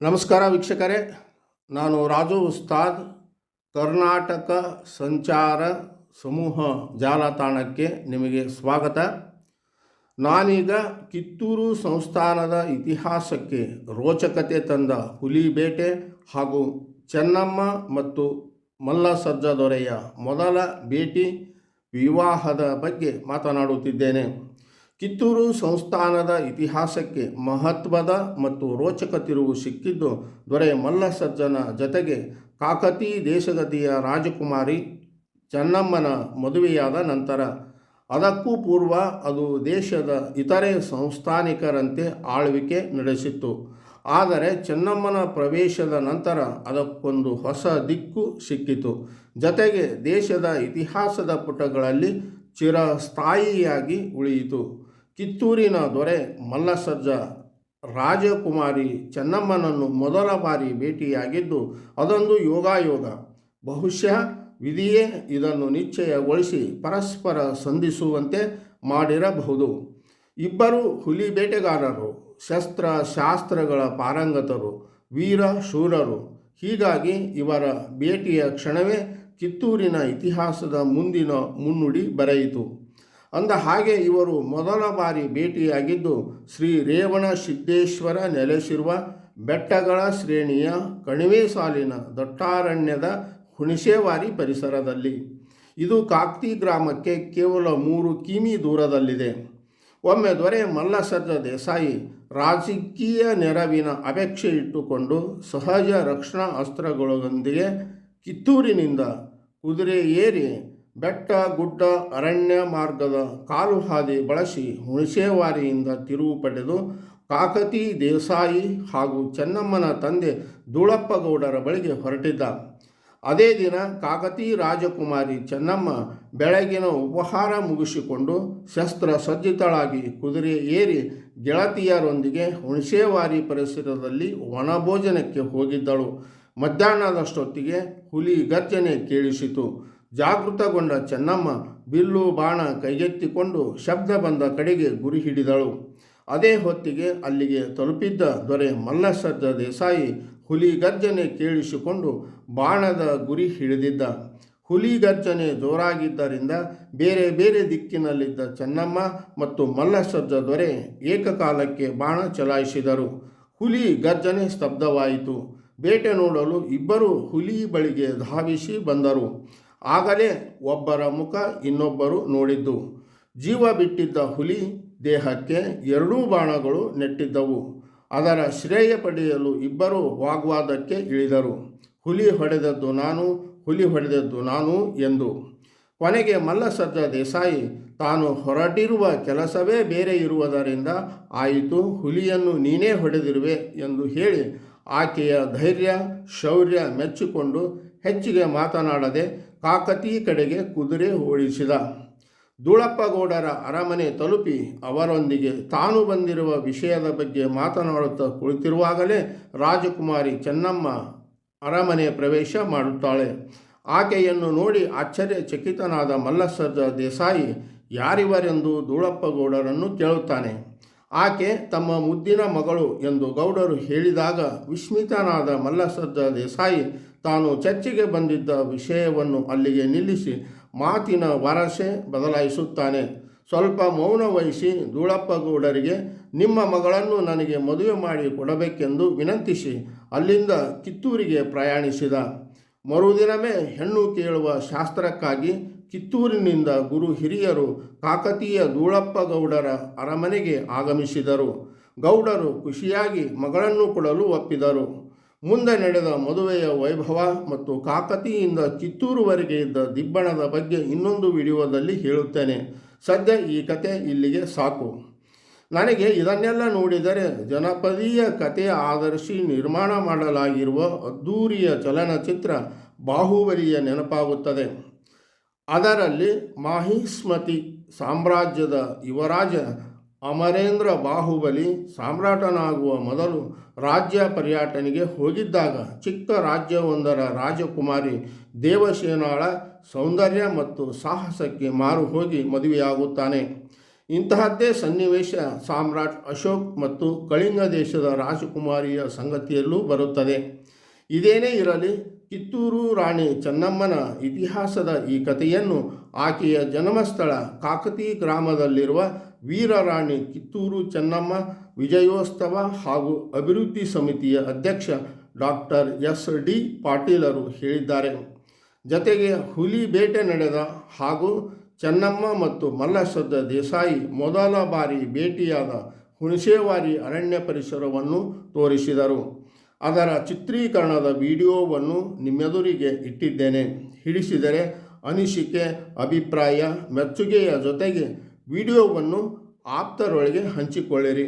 ನಮಸ್ಕಾರ ವೀಕ್ಷಕರೇ. ನಾನು ರಾಜು ಉಸ್ತಾದ್, ಕರ್ನಾಟಕ ಸಂಚಾರ ಸಮೂಹ ಜಾಲತಾಣಕ್ಕೆ ನಿಮಗೆ ಸ್ವಾಗತ. ನಾನೀಗ ಕಿತ್ತೂರು ಸಂಸ್ಥಾನದ ಇತಿಹಾಸಕ್ಕೆ ರೋಚಕತೆ ತಂದ ಹುಲಿ ಬೇಟೆ ಹಾಗೂ ಚೆನ್ನಮ್ಮ ಮತ್ತು ಮಲ್ಲ ಸಜ್ಜದೊರೆಯ ಮೊದಲ ಭೇಟಿ ವಿವಾಹದ ಬಗ್ಗೆ ಮಾತನಾಡುತ್ತಿದ್ದೇನೆ. ಕಿತ್ತೂರು ಸಂಸ್ಥಾನದ ಇತಿಹಾಸಕ್ಕೆ ಮಹತ್ವದ ಮತ್ತು ರೋಚಕ ತಿರುವು ಸಿಕ್ಕಿದ್ದು ದೊರೆ ಮಲ್ಲಸಜ್ಜನ ಜತೆಗೆ ಕಾಕತಿ ದೇಶಗತಿಯ ರಾಜಕುಮಾರಿ ಚೆನ್ನಮ್ಮನ ಮದುವೆಯಾದ ನಂತರ. ಅದಕ್ಕೂ ಪೂರ್ವ ಅದು ದೇಶದ ಇತರೆ ಸಂಸ್ಥಾನಿಕರಂತೆ ಆಳ್ವಿಕೆ ನಡೆಸಿತ್ತು. ಆದರೆ ಚೆನ್ನಮ್ಮನ ಪ್ರವೇಶದ ನಂತರ ಅದಕ್ಕೊಂದು ಹೊಸ ದಿಕ್ಕು ಸಿಕ್ಕಿತು. ಜತೆಗೆ ದೇಶದ ಇತಿಹಾಸದ ಪುಟಗಳಲ್ಲಿ ಚಿರಸ್ಥಾಯಿಯಾಗಿ ಉಳಿಯಿತು. ಕಿತ್ತೂರಿನ ದೊರೆ ಮಲ್ಲಸಜ್ಜ ರಾಜಕುಮಾರಿ ಚೆನ್ನಮ್ಮನನ್ನು ಮೊದಲ ಬಾರಿ ಭೇಟಿಯಾಗಿದ್ದು ಅದೊಂದು ಯೋಗಾಯೋಗ. ಬಹುಶಃ ವಿಧಿಯೇ ಇದನ್ನು ನಿಶ್ಚಯಗೊಳಿಸಿ ಪರಸ್ಪರ ಸಂಧಿಸುವಂತೆ ಮಾಡಿರಬಹುದು. ಇಬ್ಬರು ಹುಲಿ ಬೇಟೆಗಾರರು ಶಸ್ತ್ರ ಶಾಸ್ತ್ರಗಳ ಪಾರಂಗತರು, ವೀರ ಶೂರರು. ಹೀಗಾಗಿ ಇವರ ಭೇಟಿಯ ಕ್ಷಣವೇ ಕಿತ್ತೂರಿನ ಇತಿಹಾಸದ ಮುಂದಿನ ಮುನ್ನುಡಿ ಬರೆಯಿತು. ಅಂದ ಹಾಗೆ ಇವರು ಮೊದಲ ಬಾರಿ ಭೇಟಿಯಾಗಿದ್ದು ಶ್ರೀ ರೇವಣ ಸಿದ್ದೇಶ್ವರ ನೆಲೆಸಿರುವ ಬೆಟ್ಟಗಳ ಶ್ರೇಣಿಯ ಕಣಿವೆ ಸಾಲಿನ ದಟ್ಟಾರಣ್ಯದ ಹುಣಸೇವಾರಿ ಪರಿಸರದಲ್ಲಿ. ಇದು ಕಾಕ್ತಿ ಗ್ರಾಮಕ್ಕೆ ಕೇವಲ ಮೂರು ಕಿಮಿ ದೂರದಲ್ಲಿದೆ. ಒಮ್ಮೆ ದೊರೆ ಮಲ್ಲಸಜ್ಜ ದೇಸಾಯಿ ರಾಜಕೀಯ ನೆರವಿನ ಅಪೇಕ್ಷೆ ಇಟ್ಟುಕೊಂಡು ಸಹಜ ರಕ್ಷಣಾ ಅಸ್ತ್ರಗಳೊಂದಿಗೆ ಕಿತ್ತೂರಿನಿಂದ ಕುದುರೆ ಏರಿ ಬೆಟ್ಟ, ಗುಡ್ಡ, ಅರಣ್ಯ ಮಾರ್ಗದ ಕಾಲು ಹಾದಿ ಬಳಸಿ ಹುಣಸೇವಾರಿಯಿಂದ ತಿರುವು ಪಡೆದು ಕಾಕತಿ, ದೇಸಾಯಿ ಹಾಗೂ ಚೆನ್ನಮ್ಮನ ತಂದೆ ಧೂಳಪ್ಪಗೌಡರ ಬಳಿಗೆ ಹೊರಟಿದ್ದ. ಅದೇ ದಿನ ಕಾಕತಿ ರಾಜಕುಮಾರಿ ಚೆನ್ನಮ್ಮ ಬೆಳಗಿನ ಉಪಹಾರ ಮುಗಿಸಿಕೊಂಡು ಶಸ್ತ್ರ ಸಜ್ಜಿತಳಾಗಿ ಕುದುರೆ ಏರಿ ಗೆಳತಿಯರೊಂದಿಗೆ ಹುಣಸೇವಾರಿ ಪರಿಸರದಲ್ಲಿ ವನಭೋಜನಕ್ಕೆ ಹೋಗಿದ್ದಳು. ಮಧ್ಯಾಹ್ನದಷ್ಟೊತ್ತಿಗೆ ಹುಲಿ ಗರ್ಜನೆ ಕೇಳಿಸಿತು. ಜಾಗೃತಗೊಂಡ ಚೆನ್ನಮ್ಮ ಬಿಲ್ಲು ಬಾಣ ಕೈಗೆತ್ತಿಕೊಂಡು ಶಬ್ದ ಬಂದ ಕಡೆಗೆ ಗುರಿ ಹಿಡಿದಳು. ಅದೇ ಹೊತ್ತಿಗೆ ಅಲ್ಲಿಗೆ ತಲುಪಿದ್ದ ದೊರೆ ಮಲ್ಲಸಜ್ಜ ದೇಸಾಯಿ ಹುಲಿ ಗರ್ಜನೆ ಕೇಳಿಸಿಕೊಂಡು ಬಾಣದ ಗುರಿ ಹಿಡಿದಿದ್ದ. ಹುಲಿ ಗರ್ಜನೆ ಜೋರಾಗಿದ್ದರಿಂದ ಬೇರೆ ಬೇರೆ ದಿಕ್ಕಿನಲ್ಲಿದ್ದ ಚೆನ್ನಮ್ಮ ಮತ್ತು ಮಲ್ಲಸಜ್ಜ ದೊರೆ ಏಕಕಾಲಕ್ಕೆ ಬಾಣ ಚಲಾಯಿಸಿದರು. ಹುಲಿ ಗರ್ಜನೆ ಸ್ತಬ್ಧವಾಯಿತು. ಬೇಟೆ ನೋಡಲು ಇಬ್ಬರು ಹುಲಿ ಬಳಿಗೆ ಧಾವಿಸಿ ಬಂದರು. ಆಗಲೇ ಒಬ್ಬರ ಮುಖ ಇನ್ನೊಬ್ಬರು ನೋಡಿದ್ದು. ಜೀವ ಬಿಟ್ಟಿದ್ದ ಹುಲಿ ದೇಹಕ್ಕೆ ಎರಡೂ ಬಾಣಗಳು ನೆಟ್ಟಿದ್ದವು. ಅದರ ಶ್ರೇಯ ಪಡೆಯಲು ಇಬ್ಬರು ವಾಗ್ವಾದಕ್ಕೆ ಇಳಿದರು. ಹುಲಿ ಹೊಡೆದದ್ದು ನಾನು, ಹುಲಿ ಹೊಡೆದದ್ದು ನಾನು ಎಂದು. ಕೊನೆಗೆ ಮಲ್ಲಸಜ್ಜ ದೇಸಾಯಿ, ತಾನು ಹೊರಟಿರುವ ಕೆಲಸವೇ ಬೇರೆ ಇರುವುದರಿಂದ ಆಯಿತು, ಹುಲಿಯನ್ನು ನೀನೇ ಹೊಡೆದಿರುವೆ ಎಂದು ಹೇಳಿ ಆಕೆಯ ಧೈರ್ಯ, ಶೌರ್ಯ ಮೆಚ್ಚಿಕೊಂಡು ಹೆಚ್ಚಿಗೆ ಮಾತನಾಡದೆ ಕಾಕತಿ ಕಡೆಗೆ ಕುದುರೆ ಓಡಿಸಿದ. ಧೂಳಪ್ಪಗೌಡರ ಅರಮನೆ ತಲುಪಿ ಅವರೊಂದಿಗೆ ತಾನು ಬಂದಿರುವ ವಿಷಯದ ಬಗ್ಗೆ ಮಾತನಾಡುತ್ತಾ ಕುಳಿತಿರುವಾಗಲೇ ರಾಜಕುಮಾರಿ ಚೆನ್ನಮ್ಮ ಅರಮನೆ ಪ್ರವೇಶ ಮಾಡುತ್ತಾಳೆ. ಆಕೆಯನ್ನು ನೋಡಿ ಆಶ್ಚರ್ಯಚಕಿತನಾದ ಮಲ್ಲಸರ್ಜ ದೇಸಾಯಿ, ಯಾರಿವರೆಂದು ಧೂಳಪ್ಪಗೌಡರನ್ನು ಕೇಳುತ್ತಾನೆ. ಆಕೆ ತಮ್ಮ ಮುದ್ದಿನ ಮಗಳು ಎಂದು ಗೌಡರು ಹೇಳಿದಾಗ ವಿಸ್ಮಿತನಾದ ಮಲ್ಲಸಜ್ಜ ದೇಸಾಯಿ ತಾನು ಚರ್ಚೆಗೆ ಬಂದಿದ್ದ ವಿಷಯವನ್ನು ಅಲ್ಲಿಗೆ ನಿಲ್ಲಿಸಿ ಮಾತಿನ ವರಸೆ ಬದಲಾಯಿಸುತ್ತಾನೆ. ಸ್ವಲ್ಪ ಮೌನ ವಹಿಸಿ ಧೂಳಪ್ಪಗೌಡರಿಗೆ ನಿಮ್ಮ ಮಗಳನ್ನು ನನಗೆ ಮದುವೆ ಮಾಡಿ ಕೊಡಬೇಕೆಂದು ವಿನಂತಿಸಿ ಅಲ್ಲಿಂದ ಕಿತ್ತೂರಿಗೆ ಪ್ರಯಾಣಿಸಿದ. ಮರುದಿನವೇ ಹೆಣ್ಣು ಕೇಳುವ ಶಾಸ್ತ್ರಕ್ಕಾಗಿ ಕಿತ್ತೂರಿನಿಂದ ಗುರು ಹಿರಿಯರು ಕಾಕತೀಯ ಧೂಳಪ್ಪಗೌಡರ ಅರಮನೆಗೆ ಆಗಮಿಸಿದರು. ಗೌಡರು ಖುಷಿಯಾಗಿ ಮಗಳನ್ನು ಕೊಡಲು ಒಪ್ಪಿದರು. ಮುಂದೆ ನಡೆದ ಮದುವೆಯ ವೈಭವ ಮತ್ತು ಕಾಕತಿಯಿಂದ ಕಿತ್ತೂರುವರೆಗೆ ಇದ್ದ ದಿಬ್ಬಣದ ಬಗ್ಗೆ ಇನ್ನೊಂದು ವಿಡಿಯೋದಲ್ಲಿ ಹೇಳುತ್ತೇನೆ. ಸದ್ಯ ಈ ಕತೆ ಇಲ್ಲಿಗೆ ಸಾಕು. ನನಗೆ ಇದನ್ನೆಲ್ಲ ನೋಡಿದರೆ ಜನಪದೀಯ ಕಥೆ ಆಧರಿಸಿ ನಿರ್ಮಾಣ ಮಾಡಲಾಗಿರುವ ಅದ್ಧೂರಿಯ ಚಲನಚಿತ್ರ ಬಾಹುಬಲಿಯ ನೆನಪಾಗುತ್ತದೆ. ಅದರಲ್ಲಿ ಮಾಹಿಸ್ಮತಿ ಸಾಮ್ರಾಜ್ಯದ ಯುವರಾಜ ಅಮರೇಂದ್ರ ಬಾಹುಬಲಿ ಸಾಮ್ರಾಟನಾಗುವ ಮೊದಲು ರಾಜ್ಯ ಪರ್ಯಟನೆಗೆ ಹೋಗಿದ್ದಾಗ ಚಿಕ್ಕ ರಾಜ್ಯವೊಂದರ ರಾಜಕುಮಾರಿ ದೇವಸೇನಾಳ ಸೌಂದರ್ಯ ಮತ್ತು ಸಾಹಸಕ್ಕೆ ಮಾರು ಹೋಗಿ ಮದುವೆಯಾಗುತ್ತಾನೆ. ಇಂತಹದ್ದೇ ಸನ್ನಿವೇಶ ಸಾಮ್ರಾಟ್ ಅಶೋಕ್ ಮತ್ತು ಕಳಿಂಗ ದೇಶದ ರಾಜಕುಮಾರಿಯ ಸಂಗತಿಯಲ್ಲೂ ಬರುತ್ತದೆ. ಇದೇನೇ ಇರಲಿ ಕಿತ್ತೂರು ರಾಣಿ ಚೆನ್ನಮ್ಮನ ಇತಿಹಾಸದ ಈ ಕಥೆಯನ್ನು ಆಕೆಯ ಜನ್ಮಸ್ಥಳ ಕಾಕತಿ ಗ್ರಾಮದಲ್ಲಿರುವ ವೀರರಾಣಿ ಕಿತ್ತೂರು ಚೆನ್ನಮ್ಮ ವಿಜಯೋತ್ಸವ ಹಾಗೂ ಅಭಿವೃದ್ಧಿ ಸಮಿತಿಯ ಅಧ್ಯಕ್ಷ ಡಾಕ್ಟರ್ ಎಸ್ ಡಿ ಪಾಟೀಲರು ಹೇಳಿದ್ದಾರೆ. ಜತೆಗೆ ಹುಲಿ ಬೇಟೆ ನಡೆದ ಹಾಗೂ ಚೆನ್ನಮ್ಮ ಮತ್ತು ಮಲ್ಲಸದ್ದ ದೇಸಾಯಿ ಮೊದಲ ಬಾರಿ ಭೇಟಿಯಾದ ಹುಣಸೇವಾರಿ ಅರಣ್ಯ ಪರಿಸರವನ್ನು ತೋರಿಸಿದರು. ಅದರ ಚಿತ್ರೀಕರಣದ ವಿಡಿಯೋವನ್ನು ನಿಮ್ಮೆದುರಿಗೆ ಇಟ್ಟಿದ್ದೇನೆ. ಹಿಡಿಸಿದರೆ ಅನಿಸಿಕೆ ಅಭಿಪ್ರಾಯ ಮೆಚ್ಚುಗೆಯ ಜೊತೆಗೆ ವಿಡಿಯೋವನ್ನು ಆಪ್ತರೊಳಗೆ ಹಂಚಿಕೊಳ್ಳಿರಿ.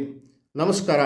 ನಮಸ್ಕಾರ.